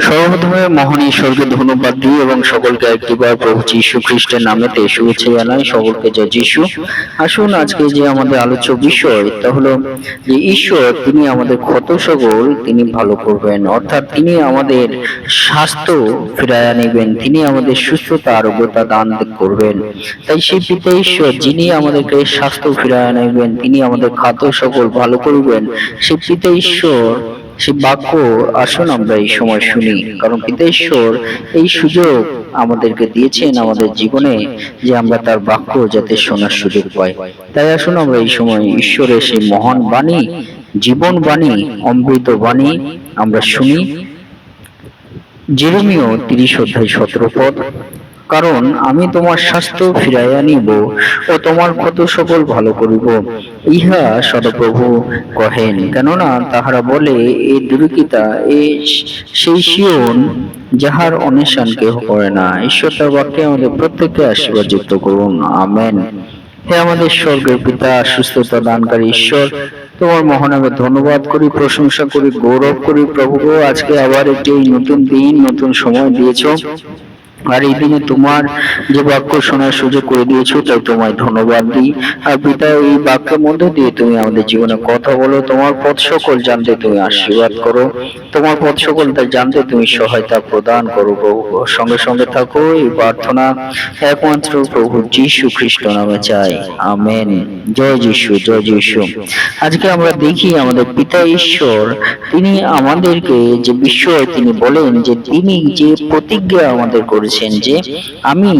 সর্বপ্রথমে মহান ঈশ্বরকে ধন্যবাদ দিই এবং সকলকে একটিবার প্রভু যীশু খ্রিস্টের নামেতে শুভেচ্ছা জানাই, সকলকে জয় যীশু। আসুন আজকে যে আমাদের আলোচ্য বিষয়, তা হলো যে ঈশ্বর, তিনি আমাদের ক্ষত সকল তিনি ভালো করবেন। অর্থাৎ তিনি আমাদের স্বাস্থ্য ফিরাইয়া নেবেন, তিনি আমাদের সুস্থতা, আরোগ্যতা দান করবেন। তাই সেই পিতা ঈশ্বর, যিনি আমাদেরকে স্বাস্থ্য ফিরাইয়া নেবেন, তিনি আমাদের খাদ্য সকল ভালো করবেন, সেই পিতা ঈশ্বর সেই বাক্য আসুন আমরা এই সময় শুনি, কারণ পিতেশ্বর এই সুযোগ আমাদেরকে দিয়েছেন আমাদের জীবনে যে আমরা তার বাক্য যাতে শোনার সুযোগ পাই। তাই আসুন আমরা এই সময় ঈশ্বরের সেই মহান বাণী, জীবন বাণী, অমৃত বাণী আমরা শুনি। জেরমিও তিরিশ অধ্যায় সতেরো পদ কারণ আমি তোমার স্বাস্থ্য ফিরাইয়া নিব ও তোমার ক্ষত সকল ভালো করিব। ইহা সদপ্রভু কহেন, কেননা তাহারা বলে এই দুর্গিতা এ সেই শিওন যাহার অন্বেষণ কেহ করে না। ঈশ্বর তার বাক্যে আমাদের প্রত্যেককে আশীর্বাদ যুক্ত করুন। আমেন। হে আমাদের স্বর্গের পিতা, সুস্থতা দানকারী ঈশ্বর, তোমার মহানামে ধন্যবাদ করি, প্রশংসা করি, গৌরব করি প্রভু আজকে আবার একটি নতুন দিন, নতুন সময় দিয়েছ। আর এই দিনে তোমার যে বাক্য শোনার সুযোগ করে দিয়েছ, তাই তোমায় ধন্যবাদ দিই। আর পিতা, এই বাক্যের মধ্যে দিয়ে তুমি আমাদের জীবনে কথা বলো, তোমার পথ সকল জানতে তুমি আশীর্বাদ করো। তোমার পথ সকল তা জানতে তুমি সহায়তা প্রদান করো প্রভু। সঙ্গে সঙ্গে থাকো, এই প্রার্থনা একমাত্র প্রভু যীশু খ্রিস্ট নামে চাই। আমেন। জয় যিশু জয় যিশু। আজকে আমরা দেখি আমাদের পিতা ঈশ্বর, তিনি আমাদেরকে যে বিষয় তিনি বলেন যে তিনি যে প্রতিজ্ঞা আমাদের করেছেন যে আমি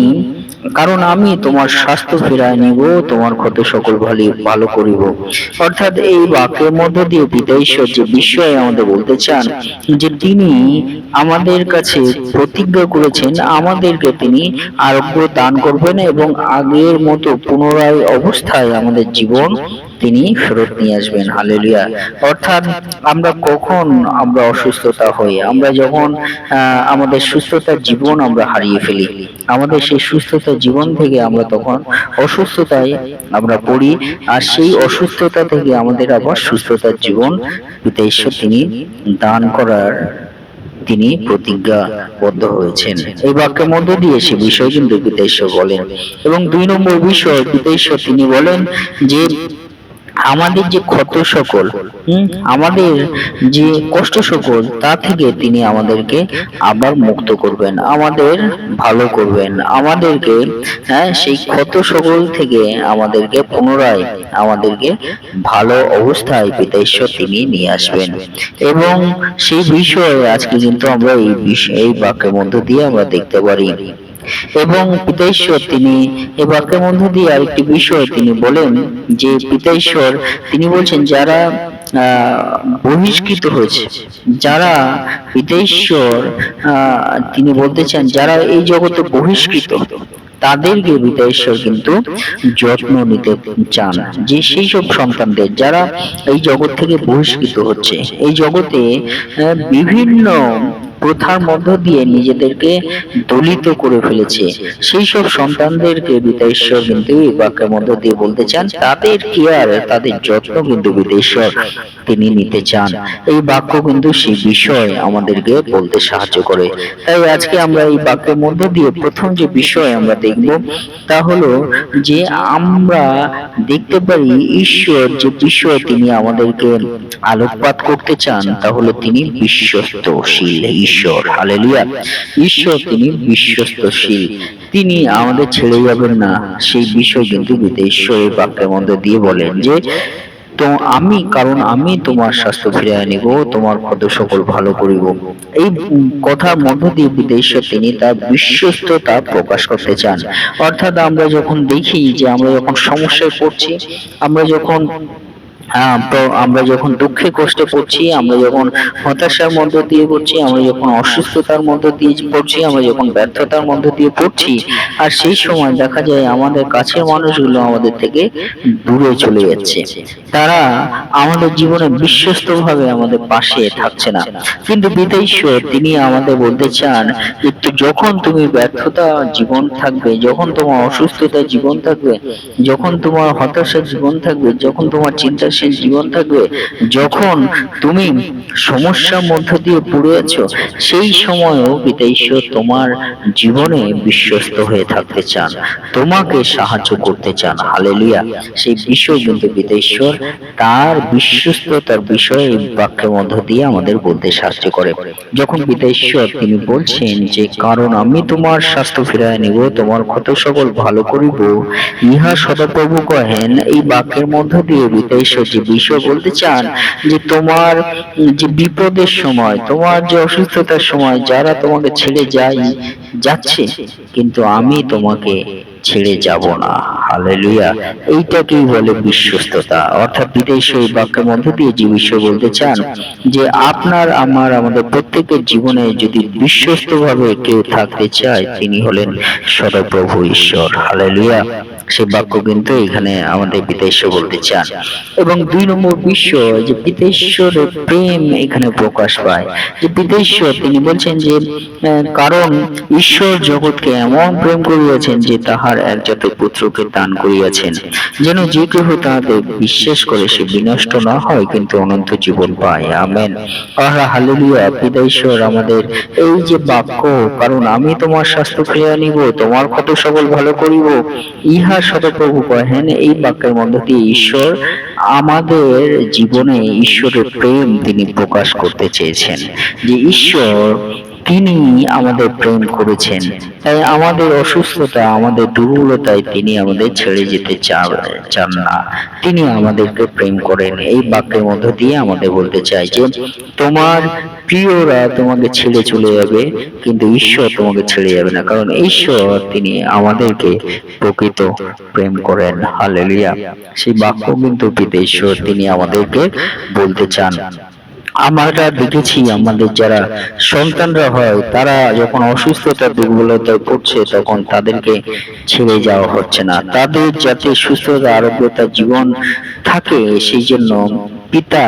কারণ আমি তোমার স্বাস্থ্য ফেরায় নিব, তোমার ক্ষত সকল ভালো ভালো করিব। অর্থাৎ এই বাক্যের মধ্য দিয়ে পিতা ঈশ্বর যে বিষয় আমাদের বলতে চান, যে তিনি আমাদের কাছে প্রতিজ্ঞা করেছেন, আমাদেরকে তিনি আরোগ্য দান করবেন এবং আগের মতো পুনরায় অবস্থায় আমাদের জীবন তিনি ফেরত নিয়ে আসবেন। হালেলিয়া। অর্থাৎ আমরা কখন আমরা অসুস্থতা হই? আমরা যখন আমাদের সুস্থতার জীবন আমরা হারিয়ে ফেলি। আমাদের সেই সুস্থতার জীবন থেকে আমরা তখন অসুস্থতায় আমরা পড়ি, আর সেই অসুস্থতা থেকে আমাদের আবার সুস্থতার জীবন ঈশ্বর তিনি দান করার তিনি প্রতিজ্ঞাবদ্ধ হয়েছেন। এই বাক্যের মধ্য দিয়ে সে বিষয় কিন্তু বলেন এবং দুই নম্বর বিষয় তিনি বলেন যে আমাদের যে ক্ষত সকল আমাদের যে কষ্ট সকল, তা থেকে তিনি আমাদেরকে আবার মুক্ত করবেন, আমাদের ভালো করবেন, আমাদেরকে হ্যাঁ সেই ক্ষত সকল থেকে আমাদেরকে পুনরায় আমাদেরকে ভালো অবস্থায় পিতা ঈশ্বর তিনি নিয়ে আসবেন। এবং সেই বিষয়ে আজকে কিন্তু আমরা এই বিষয় এই বাক্যের মধ্য দিয়ে আমরা দেখতে পারি। এবং পিতাঈশ্বর তিনি এই বাক্যের মধ্য দিয়ে আরেকটি বিষয় তিনি বলেন যে পিতাঈশ্বর তিনি বলছেন যারা বহিষ্কৃত হয়েছে যারা পিতাঈশ্বর আহ, তিনি বলতে চান যারা এই জগতে বহিষ্কৃত তাদেরকে পিতাঈশ্বর কিন্তু যত্ন নিতে চান যে সেই সব সন্তানদের যারা এই জগৎ থেকে বহিষ্কৃত হচ্ছে। এই জগতে বিভিন্ন প্রথার মধ্য দিয়ে নিজেদেরকে দলিত করে ফেলেছে। সেই সব সন্তানদেরকে পিতা ঈশ্বর কিন্তু এই বাক্যের মধ্য দিয়ে বলতে চান, তাদের কেয়ার তাদের যত্ন কিন্তু পিতা ঈশ্বর তিনি নিতে চান। এই বাক্য কিন্তু সেই বিষয় আমাদেরকে বলতে সাহায্য করে। তাই আজকে আমরা এই বাক্যের মধ্য দিয়ে প্রথম যে বিষয় আমরা দেখব, তা হলো যে আমরা দেখতে পারি ঈশ্বর যে বিষয় তিনি আমাদেরকে আলোকপাত করতে চান, তা হলো তিনি বিশ্বস্তশীল ঈশ্বর। হালেলুয়া। ঈশ্বর তিনি বিশ্বস্তশীল। তিনি আমাদের ছেড়ে যাবেন না। সেই বিষয় কিন্তু গীতা ঈশ্বরের বাক্যের মধ্যে দিয়ে বলেন যে, তো আমি, কারণ আমি তোমার স্বাস্থ্য ফিরিয়ে আনিব তোমার ক্ষত সকল ভালো করিব। এই কথার মধ্য দিয়ে বিদেশে তিনি তার বিশ্বস্ততা প্রকাশ করতে চান। অর্থাৎ আমরা যখন দেখি যে আমরা যখন সমস্যায় পড়ছি, আমরা যখন আমরা যখন দুঃখে কষ্টে পড়ছি, আমরা যখন হতাশার মধ্য দিয়ে পড়ছি, আমরা যখন অসুস্থতার মধ্য দিয়ে পড়ছি, আমরা যখন ব্যর্থতার মধ্য দিয়ে পড়ছি, আর সেই সময় দেখা যায় আমাদের কাছের মানুষগুলো আমাদের থেকে দূরে চলে যাচ্ছে। তারা আমাদের জীবনে বিশ্বস্ত ভাবে আমাদের পাশে থাকছে না। কিন্তু পিতা ঈশ্বর তিনি আমাদের বলতে চান যে যখন তুমি ব্যর্থতা জীবন থাকবে, যখন তোমার অসুস্থতা জীবন থাকবে, যখন তোমার হতাশা জীবন থাকবে, যখন তোমার চিন্তা নির্ভরশীল জীবন থাকবে, যখন তুমি সমস্যার মধ্য দিয়ে পড়ে আছো, সেই সময়ও পিতা ঈশ্বর তোমার জীবনে বিশ্বস্ত হয়ে থাকতে চান, তোমাকে সাহায্য করতে চান। হালেলুয়া। সেই বিষয় কিন্তু পিতা ঈশ্বর তার বিশ্বস্ততার বিষয়ে বাক্যের মধ্য দিয়ে আমাদের বলতে সাহায্য করে। যখন পিতা ঈশ্বর তিনি বলছেন যে, কারণ আমি তোমার স্বাস্থ্য ফিরায় নিব, তোমার ক্ষত সকল ভালো করিব, ইহা সদাপ্রভু কহেন। এই বাক্যের মধ্য দিয়ে পিতা ঈশ্বর যে বিষয় বলতে চান যে তোমার যে বিপদের সময়, তোমার যে অসুস্থতার সময়, যারা তোমাকে ছেড়ে যায়, যাচ্ছে, কিন্তু আমি তোমাকে ছেড়ে যাব না। হালেলুয়া। এইটাকেই বলে বিশ্বস্ততা? অর্থাৎ বিদেশ এই বাক্যের মধ্য দিয়ে যে বিষয় বলতে চান, যে আপনার, আমার, আমাদের প্রত্যেকের জীবনে যদি বিশ্বস্ত ভাবে কেউ থাকতে চায়, তিনি হলেন সদপ্রভু ঈশ্বর। হালেলুয়া। সেই বাক্য কিন্তু এখানে আমাদের বিদেশ বলতে চান। এবং দুই নম্বর বিষয়, যে বিদেশ্বরের প্রেম এখানে প্রকাশ পায়। যে বিদেশ্বর তিনি বলছেন যে কারণ ঈশ্বর জগৎকে এমন প্রেম করিয়াছেন যে তাহার একজাত পুত্রকে দান করিয়াছেন। যেন যে কেহ তাহাতে বিশ্বাস করে সে বিনষ্ট না হয়, কিন্তু অনন্ত জীবন পায়। আমেন। আহা, হালেলুয়া। পিতা ঈশ্বর আমাদের। এই যে বাক্য, কারণ আমি তোমার স্বাস্থ্য ফিরিয়ে নিব, তোমার কত সকল ভালো করিব, ইহা সদপ্রভু কহেন এই বাক্যের মধ্য দিয়ে ঈশ্বর আমাদের জীবনে ঈশ্বরের প্রেম তিনি প্রকাশ করতে চেয়েছেন। যে ঈশ্বর তিনি আমাদের প্রেম করেছেন। তাই আমাদের অসুস্থতা, আমাদের দুর্বলতায় তিনি আমাদের ছেড়ে যেতে চান না। তিনি আমাদেরকে প্রেম করেন। এই বাক্যের মধ্য দিয়ে আমাদের বলতে চাই যে, তোমার প্রিয়রা তোমাকে ছেড়ে চলে যাবে, কিন্তু ঈশ্বর তোমাকে ছেড়ে যাবে না। কারণ ঈশ্বর তিনি আমাদেরকে প্রকৃত প্রেম করেন। হালেলিয়া সেই বাক্য কিন্তু ঈশ্বর তিনি আমাদেরকে বলতে চান। আমরা দেখেছি আমাদের যারা সন্তানরা হয় তারা যখন অসুস্থতা দুর্বলতায় পড়ছে তখন তাদেরকে ছেড়ে যাওয়া হচ্ছে না। তাদের যাতে সুস্থতা আরোগ্যতা জীবন থাকে সেই জন্য পিতা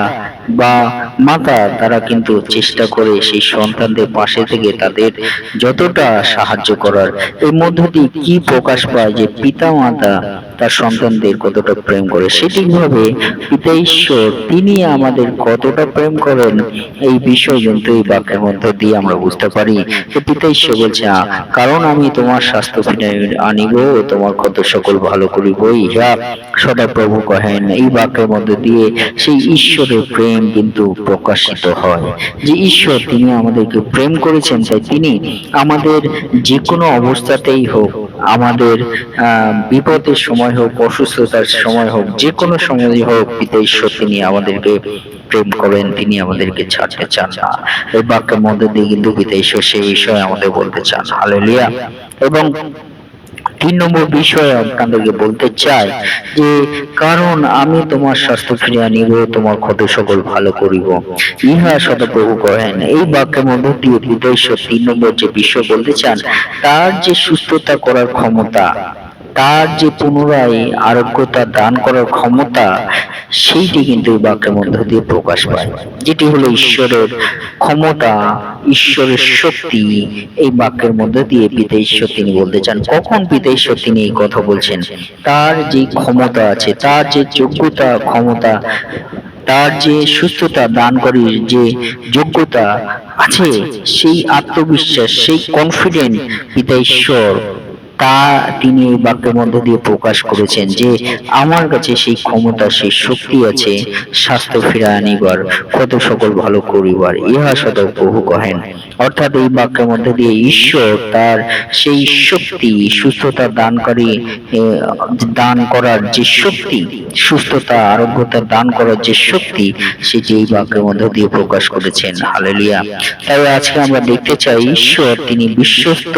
বা মাতা, তারা কিন্তু চেষ্টা করে সেই সন্তানদের পাশে থেকে তাদের যতটা সাহায্য করার। এর মধ্য দিয়ে কি প্রকাশ পায় যে পিতা, মাতা তার সন্তানদের কতটা প্রেম করে? সেটিভাবে পিতা ঈশ্বর, তিনি আমাদের কতটা প্রেম করেন এই বিষয় কিন্তু এই বাক্যের মধ্য দিয়ে আমরা বুঝতে পারি যে পিতা ঈশ্বর বলছে কারণ আমি তোমার স্বাস্থ্য ফিরে আনিব তোমার কত সকল ভালো করিব। ইহা সদা প্রভু কহেন। এই বাক্যের মধ্য দিয়ে সেই ঈশ্বরের প্রেম কিন্তু প্রকাশিত হয়। যে ঈশ্বর, তিনি আমাদেরকে প্রেম করেছেন, তাই তিনি আমাদের যে কোনো অবস্থাতেই হোক, আমাদের বিপদের সময় হোক, অসুস্থতার সময় হোক যে কোনো সময় হোক, পিতা ঈশ্বর, তিনি আমাদেরকে প্রেম করেন, তিনি আমাদেরকে ছাড়তে চান না। এই বাক্যের মধ্যে দিয়ে কিন্তু পিতা ঈশ্বর সেই বিষয়ে আমাদের বলতে চান। হালেলুয়া এবং তিন নম্বর বিষয় আপনাদেরকে বলতে চাই যে, কারণ আমি তোমার স্বাস্থ্য ফিরিয়ে নিব, তোমার ক্ষত সকল ভালো করিব। ইহা শতপ্রভু করেন। এই বাক্যের মধ্যে দিয়ে হৃদয় তিন নম্বর যে বিষয় বলতে চান, তার যে সুস্থতা করার ক্ষমতা তার যে পুনরায় আরোগ্যতা দান করার ক্ষমতা, সেইটি কিন্তু এই বাক্যের মধ্য দিয়ে প্রকাশ পায়। যেটি হলো ঈশ্বরের ক্ষমতা, ঈশ্বরের শক্তি, এই বাক্যের মধ্য দিয়ে পিতা ঈশ্বর তিনি বলতে চান। কখন পিতা ঈশ্বর তিনি এই কথা বলছেন? তার যে ক্ষমতা আছে, তার যে যোগ্যতা, ক্ষমতা, তার যে সুস্থতা দান করে যে যোগ্যতা আছে, সেই আত্মবিশ্বাস, সেই কনফিডেন্ট পিতা ঈশ্বর তা তিনি এই বাক্যের মধ্য দিয়ে প্রকাশ করেছেন যে, আমার কাছে সেই ক্ষমতা সেই শক্তি আছে, স্বাস্থ্য ফিরে আনিবার কত সকল ভালো করিবার, ইহা সদ বহু কহেন। অর্থাৎ এই বাক্যের মধ্যে দিয়ে ঈশ্বর তার সেই শক্তি, সুস্থতা দানকারী দান করার যে শক্তি, সুস্থতা, আরোগ্যতা দান করার যে শক্তি সেটি এই বাক্যের মধ্য দিয়ে প্রকাশ করেছেন। হালেলিয়া। তাই আজকে আমরা দেখতে চাই, ঈশ্বর তিনি বিশ্বস্ত।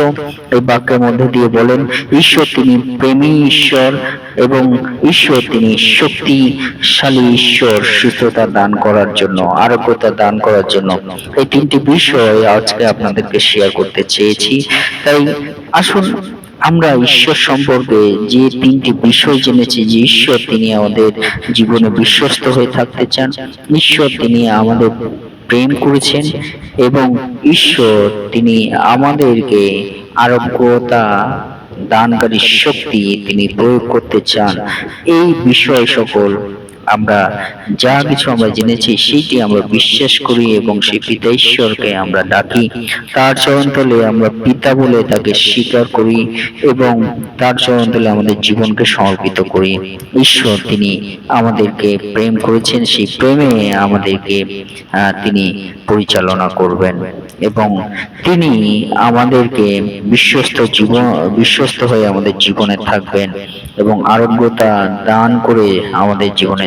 এই বাক্যের মধ্য দিয়ে বলেন, ঈশ্বর তিনি প্রেমী ঈশ্বর এবং ঈশ্বর তিনি শক্তিশালী ঈশ্বর সুস্থতা দান করার জন্য, আরোগ্যতা দান করার জন্য। এই তিনটি বিষয় আজকে আপনাদেরকে শেয়ার করতে চেয়েছি। তাই আসুন আমরা ঈশ্বর সম্পর্কে যে তিনটি বিষয় জেনেছি, যে ঈশ্বর তিনি আমাদের জীবনে বিশ্বস্ত হয়ে থাকতে চান, ঈশ্বর তিনি আমাদের প্রেম করেছেন এবং ঈশ্বর তিনি আমাদেরকে আরোগ্যতা দানকারী শক্তি তিনি প্রয়োগ করতে চান। এই বিষয় সকল আমরা যা কিছু আমরা জেনেছি সেইটি আমরা বিশ্বাস করি এবং সেই পিতা ঈশ্বরকে আমরা ডাকি। তার চরণতলে আমরা পিতা বলে তাকে স্বীকার করি এবং তার চরণতলে আমাদের জীবনকে সমর্পিত করি। ঈশ্বর তিনি আমাদেরকে প্রেম করেছেন, সেই প্রেমে আমাদেরকে তিনি পরিচালনা করবেন এবং তিনি আমাদেরকে বিশ্বস্ত জীবন, বিশ্বস্ত হয়ে আমাদের জীবনে থাকবেন এবং আরোগ্যতা দান করে আমাদের জীবনে